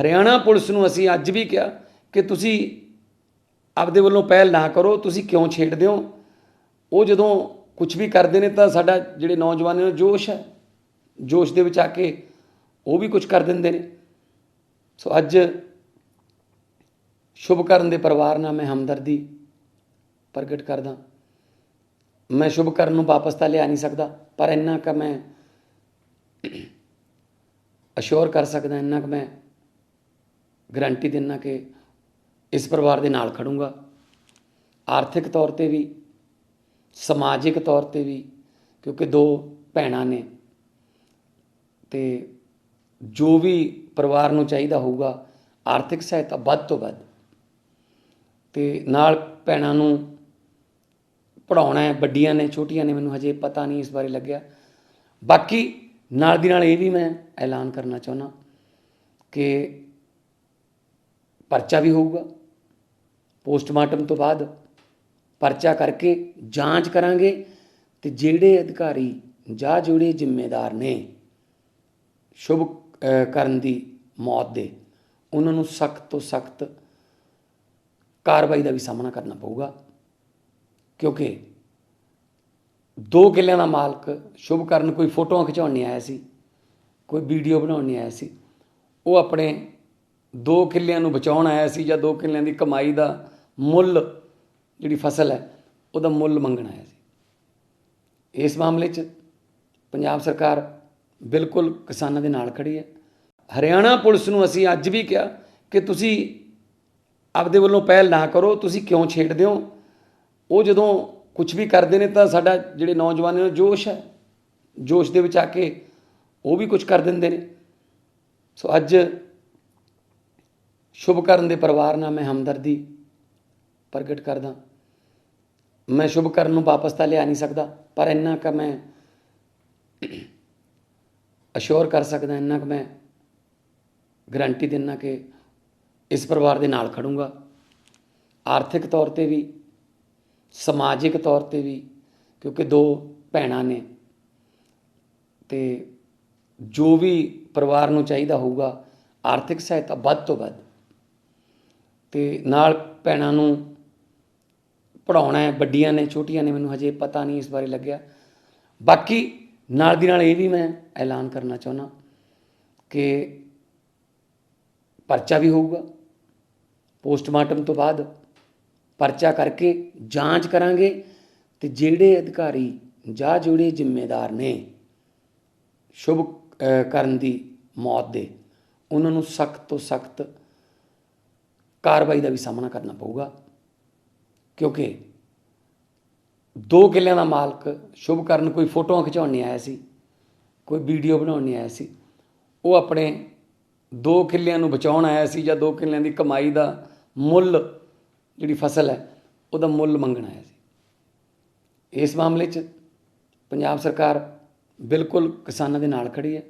Haryana police ਨੂੰ ਅਸੀਂ ਅੱਜ ਵੀ ਕਿਹਾ ਕਿ ਤੁਸੀਂ ਆਪਦੇ ਵੱਲੋਂ ਪਹਿਲ ਨਾ ਕਰੋ, ਤੁਸੀਂ ਕਿਉਂ ਛੇੜਦੇ ਹੋ? ਉਹ ਜਦੋਂ ਕੁਝ ਵੀ ਕਰਦੇ ਨੇ ਤਾਂ ਸਾਡਾ ਜਿਹੜੇ ਨੌਜਵਾਨ ਨੂੰ ਜੋਸ਼ ਹੈ। ਜੋਸ਼ ਦੇ ਵਿੱਚ ਆ ਕੇ ਉਹ ਵੀ ਕੁਝ ਕਰ ਦਿੰਦੇ ਨੇ। ਸੋ ਅੱਜ ਸ਼ੁਭਕਰਨ ਦੇ ਪਰਿਵਾਰ ਨਾਲ ਮੈਂ ਹਮਦਰਦੀ ਪ੍ਰਗਟ ਕਰਦਾ। ਮੈਂ ਸ਼ੁਭਕਰਨ ਨੂੰ ਵਾਪਸ ਤਾਂ ਲਿਆ ਨਹੀਂ ਸਕਦਾ, ਪਰ ਇੰਨਾ ਕੁ ਮੈਂ ਅਸ਼ੋਰ ਕਰ ਸਕਦਾ, ਇੰਨਾ ਕੁ ਮੈਂ ਗਰੰਟੀ ਦਿੰਨਾ ਕਿ ਇਸ ਪਰਿਵਾਰ ਦੇ ਨਾਲ ਖੜੂੰਗਾ। ਆਰਥਿਕ ਤੌਰ ਤੇ ਵੀ, ਸਮਾਜਿਕ ਤੌਰ ਤੇ ਵੀ, ਕਿਉਂਕਿ ਦੋ ਭੈਣਾਂ ਨੇ। ਤੇ ਜੋ ਵੀ ਪਰਿਵਾਰ ਨੂੰ ਚਾਹੀਦਾ ਹੋਊਗਾ, ਆਰਥਿਕ ਸਹਾਇਤਾ ਵੱਧ ਤੋਂ ਵੱਧ। ਤੇ ਨਾਲ ਭੈਣਾਂ ਨੂੰ ਪੜਾਉਣਾ ਹੈ, ਵੱਡੀਆਂ ਨੇ, ਛੋਟੀਆਂ ਨੇ, ਮੈਨੂੰ ਹਜੇ ਪਤਾ ਨਹੀਂ ਇਸ ਬਾਰੇ ਲੱਗਿਆ। ਬਾਕੀ ਨਾਲ ਦੀ ਨਾਲ ਇਹ ਵੀ ਮੈਂ ਐਲਾਨ ਕਰਨਾ ਚਾਹੁੰਦਾ ਕਿ ਪਰਚਾ ਵੀ ਹੋਊਗਾ। ਪੋਸਟਮਾਰਟਮ ਤੋਂ ਬਾਅਦ ਪਰਚਾ ਕਰਕੇ ਜਾਂਚ ਕਰਾਂਗੇ ਤੇ ਜਿਹੜੇ ਅਧਿਕਾਰੀ ਜਾਂ ਜਿਹੜੇ ਜ਼ਿੰਮੇਦਾਰ ਨੇ ਸ਼ੁਭ ਕਰਨ ਦੀ ਮੌਤ ਦੇ, ਉਹਨਾਂ ਨੂੰ ਸਖਤ ਤੋਂ ਸਖਤ ਕਾਰਵਾਈ ਦਾ ਵੀ ਸਾਹਮਣਾ ਕਰਨਾ ਪਊਗਾ। ਕਿਉਂਕਿ ਦੋ ਕਿੱਲਿਆਂ ਦਾ ਮਾਲਕ ਸ਼ੁਭ ਕਰਨ ਕੋਈ ਫੋਟੋਆਂ ਖਿਚਾਉਣ ਨਹੀਂ ਆਇਆ ਸੀ, ਕੋਈ ਵੀਡੀਓ ਬਣਾਉਣ ਨਹੀਂ ਆਇਆ ਸੀ, ਉਹ ਆਪਣੇ ਦੋ ਕਿੱਲਿਆਂ ਨੂੰ ਬਚਾਉਣ ਆਇਆ ਸੀ ਜਾਂ ਦੋ ਕਿੱਲਿਆਂ ਦੀ ਕਮਾਈ ਦਾ ਮੁੱਲ ਜਿਹੜੀ ਫਸਲ ਹੈ, ਉਹਦਾ ਮੁੱਲ ਮੰਗਣ ਆਇਆ ਸੀ। ਇਸ ਮਾਮਲੇ 'ਚ ਪੰਜਾਬ ਸਰਕਾਰ ਬਿਲਕੁਲ ਕਿਸਾਨਾਂ ਦੇ ਨਾਲ ਖੜੀ ਹੈ। ਹਰਿਆਣਾ ਪੁਲਿਸ ਨੂੰ ਅਸੀਂ ਅੱਜ ਵੀ ਕਿਹਾ ਕਿ ਤੁਸੀਂ ਆਪਦੇ ਵੱਲੋਂ ਪਹਿਲ ਨਾ ਕਰੋ, ਤੁਸੀਂ ਕਿਉਂ ਛੇੜਦੇ ਹੋ? ਉਹ ਜਦੋਂ ਕੁਝ ਵੀ ਕਰਦੇ ਨੇ ਤਾਂ ਸਾਡਾ ਜਿਹੜੇ ਨੌਜਵਾਨਾਂ ਨੂੰ ਜੋਸ਼ ਹੈ। ਜੋਸ਼ ਦੇ ਵਿੱਚ ਆ ਕੇ ਉਹ ਵੀ ਕੁਝ ਕਰ ਦਿੰਦੇ ਨੇ। ਸੋ ਅੱਜ ਸ਼ੁਭਕਰਨ ਦੇ ਪਰਿਵਾਰ ਨਾਲ ਮੈਂ ਹਮਦਰਦੀ ਪ੍ਰਗਟ ਕਰਦਾ। ਮੈਂ ਸ਼ੁਭਕਰਨ ਨੂੰ ਵਾਪਸ ਤਾਂ ਲਿਆ ਨਹੀਂ ਸਕਦਾ, ਪਰ ਇੰਨਾ ਕੁ ਮੈਂ ਅਸ਼ੋਰ ਕਰ ਸਕਦਾ, ਇੰਨਾ ਕੁ ਮੈਂ ਗਰੰਟੀ ਦਿੰਨਾ ਕਿ ਇਸ ਪਰਿਵਾਰ ਦੇ ਨਾਲ ਖੜੂੰਗਾ। ਆਰਥਿਕ ਤੌਰ ਤੇ ਵੀ, ਸਮਾਜਿਕ ਤੌਰ ਤੇ ਵੀ, ਕਿਉਂਕਿ ਦੋ ਭੈਣਾਂ ਨੇ। ਤੇ ਜੋ ਵੀ ਪਰਿਵਾਰ ਨੂੰ ਚਾਹੀਦਾ ਹੋਊਗਾ, ਆਰਥਿਕ ਸਹਾਇਤਾ ਵੱਧ ਤੋਂ ਵੱਧ ਤੇ ਨਾਲ ਭੈਣਾਂ ਨੂੰ ਪੜ੍ਹਾਉਣਾ ਹੈ, ਵੱਡੀਆਂ ਨੇ, ਛੋਟੀਆਂ ਨੇ, ਮੈਨੂੰ ਹਜੇ ਪਤਾ ਨਹੀਂ ਇਸ ਬਾਰੇ ਲੱਗਿਆ। ਬਾਕੀ ਨਾਲ ਦੀ ਨਾਲ ਇਹ ਵੀ ਮੈਂ ਐਲਾਨ ਕਰਨਾ ਚਾਹੁੰਦਾ ਕਿ ਪਰਚਾ ਵੀ ਹੋਊਗਾ। ਪੋਸਟਮਾਰਟਮ ਤੋਂ ਬਾਅਦ ਪਰਚਾ ਕਰਕੇ ਜਾਂਚ ਕਰਾਂਗੇ ਤੇ ਜਿਹੜੇ ਅਧਿਕਾਰੀ ਜਾਂ ਜਿਹੜੇ ਜ਼ਿੰਮੇਦਾਰ ਨੇ ਸ਼ੁਭ ਕਰਨ ਦੀ ਮੌਤ ਦੇ, ਉਹਨਾਂ ਨੂੰ ਸਖਤ ਤੋਂ ਸਖਤ ਕਾਰਵਾਈ ਦਾ ਵੀ ਸਾਹਮਣਾ ਕਰਨਾ ਪਊਗਾ। ਕਿਉਂਕਿ ਦੋ ਕਿੱਲਿਆਂ ਦਾ ਮਾਲਕ ਸ਼ੁਭ ਕਰਨ ਕੋਈ ਫੋਟੋਆਂ ਖਿਚਾਉਣ ਨਹੀਂ ਆਇਆ ਸੀ, ਕੋਈ ਵੀਡੀਓ ਬਣਾਉਣ ਨਹੀਂ ਆਇਆ ਸੀ। ਉਹ ਆਪਣੇ ਦੋ ਕਿੱਲਿਆਂ ਨੂੰ ਬਚਾਉਣ ਆਇਆ ਸੀ ਜਾਂ ਦੋ ਕਿੱਲਿਆਂ ਦੀ ਕਮਾਈ ਦਾ ਮੁੱਲ ਜਿਹੜੀ ਫਸਲ ਹੈ, ਉਹਦਾ ਮੁੱਲ ਮੰਗਣ ਆਇਆ ਸੀ। ਇਸ ਮਾਮਲੇ 'ਚ ਪੰਜਾਬ ਸਰਕਾਰ ਬਿਲਕੁਲ ਕਿਸਾਨਾਂ ਦੇ ਨਾਲ ਖੜੀ ਹੈ।